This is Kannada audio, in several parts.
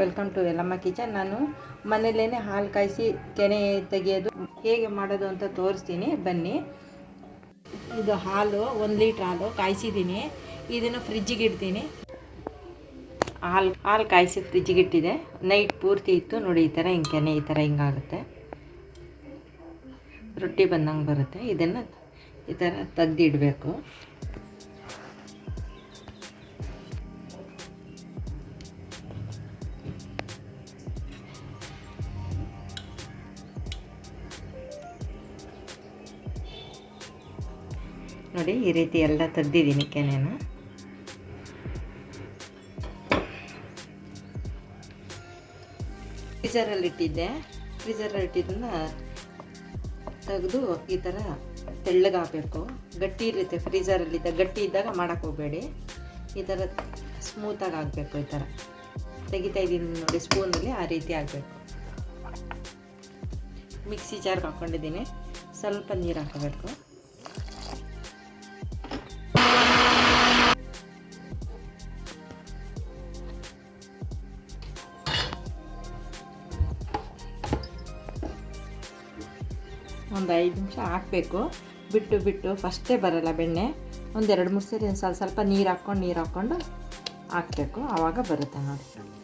ವೆಲ್ಕಮ್ ಟು ಎಲ್ಲಮ್ಮ ಕಿಚನ್ ನಾನು ಮನೆಯಲ್ಲೇ ಹಾಲು ಕಾಯಿಸಿ ಕೆನೆ ತೆಗೆಯೋದು. ಹೇಗೆ ಮಾಡೋದು ಅಂತ ತೋರಿಸ್ತೀನಿ. ಬನ್ನಿ. ಇದು ಹಾಲು, ಒಂದು ಲೀಟ್ರ್ ಹಾಲು ಕಾಯಿಸಿದ್ದೀನಿ. ಇದನ್ನು ಫ್ರಿಜ್ಜಿಗೆ ಇಡ್ತೀನಿ. ಹಾಲು ಹಾಲು ಕಾಯಿಸಿ ಫ್ರಿಜ್ಜಿಗೆ ಇಟ್ಟಿದೆ. ನೈಟ್ ಪೂರ್ತಿ ಇತ್ತು. ನೋಡಿ, ಈ ಥರ ಹಿಂಗೆ ಕೆನೆ ಈ ಥರ ಹಿಂಗಾಗುತ್ತೆ ರೊಟ್ಟಿ ಬಂದಂಗೆ ಬರುತ್ತೆ. ಇದನ್ನು ಈ ಥರ ತೆಗ್ದಿಡಬೇಕು. ನೋಡಿ, ಈ ರೀತಿ ಎಲ್ಲ ತೆಗ್ದಿದ್ದೀನಿ ಕೆನೆನ. ಫ್ರೀಜರಲ್ಲಿ ಇಟ್ಟಿದ್ದೆ. ಫ್ರೀಜರಲ್ಲಿ ಇಟ್ಟಿದ್ದನ್ನ ತೆಗೆದು ಈ ಥರ ತೆಳ್ಳಗೆ ಹಾಕಬೇಕು. ಗಟ್ಟಿ ಇರುತ್ತೆ ಫ್ರೀಜರಲ್ಲಿದ್ದ ಗಟ್ಟಿ ಇದ್ದಾಗ ಮಾಡೋಕ್ಕೆ ಹೋಗಬೇಡಿ. ಈ ಥರ ಸ್ಮೂತಾಗಿ ಆಗಬೇಕು ಈ ಥರ ತೆಗಿತಾ ಇದ್ದೀನಿ ನೋಡಿ ಸ್ಪೂನಲ್ಲಿ ಆ ರೀತಿ ಆಗಬೇಕು ಮಿಕ್ಸಿ ಜಾರ್ಗೆ ಹಾಕ್ಕೊಂಡಿದ್ದೀನಿ ಸ್ವಲ್ಪ ನೀರು ಹಾಕಬೇಕು. ಒಂದು ಐದು ನಿಮಿಷ ಹಾಕಬೇಕು. ಬಿಟ್ಟು ಬಿಟ್ಟು ಫಸ್ಟೇ ಬರಲ್ಲ ಬೆಣ್ಣೆ. ಒಂದು ಎರಡು ಮೂರು ಸರಿ ಸ್ವಲ್ಪ ಸ್ವಲ್ಪ ನೀರು ಹಾಕ್ಕೊಂಡು ನೀರು ಹಾಕ್ಕೊಂಡು ಹಾಕಬೇಕು. ಆವಾಗ ಬರುತ್ತೆ ನೋಡಿ.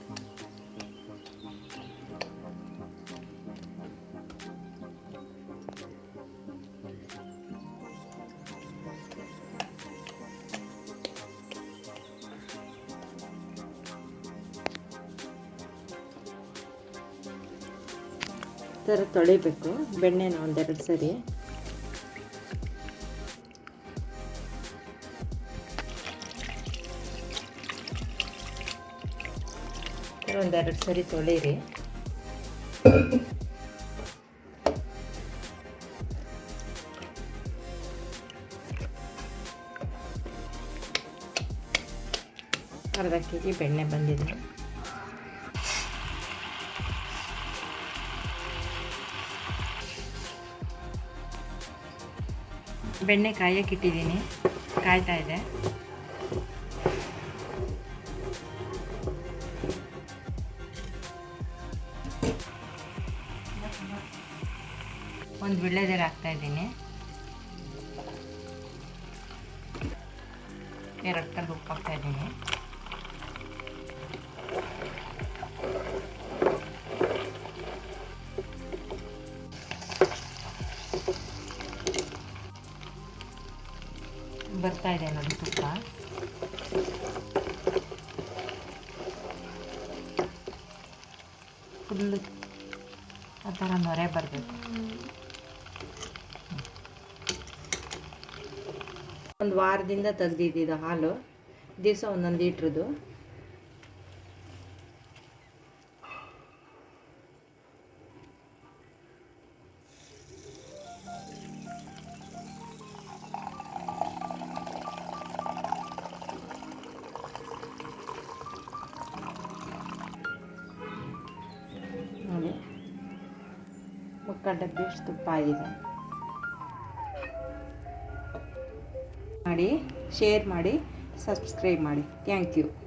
ಥರ ತೊಳಿಬೇಕು ಬೆಣ್ಣೆನ ಒಂದೆರಡು ಸರಿ. ಒಂದೆರಡು ಸರಿ ತೊಳೀರಿ. ಅರ್ಧ ಕೆ ಜಿ ಬೆಣ್ಣೆ ಬಂದಿದೆ. ಬೆಣ್ಣೆ ಕಾಯಕ್ಕೆ ಇಟ್ಟಿದ್ದೀನಿ. ಕಾಯ್ತಾ ಇದೆ. ಒಂದು ವಿಳ್ಳೆದೆಲೆ ಹಾಕ್ತಾ ಇದ್ದೀನಿ. ಎರಡು ಕಲ್ಲು ಉಪ್ಪು ಹಾಕ್ತಾ ಇದ್ದೀನಿ. ಬರ್ತಾ ಇದೆ ನೋಡಿ ತುಪ್ಪ. ಫುಲ್ಲು ಆ ಥರ ನೊರೆ ಬರಬೇಕು. ಒಂದು ವಾರದಿಂದ ತೆಗ್ದಿದ್ದು ಹಾಲು, ದಿವಸ ಒಂದೊಂದು ಲೀಟ್ರದ್ದು. ಡಬ್ಬಿಯಷ್ಟು ತುಪ್ಪ ಆಗಿದೆ. ಮಾಡಿ ಶೇರ್ ಮಾಡಿ ಸಬ್ಸ್ಕ್ರೈಬ್ ಮಾಡಿ. Thank you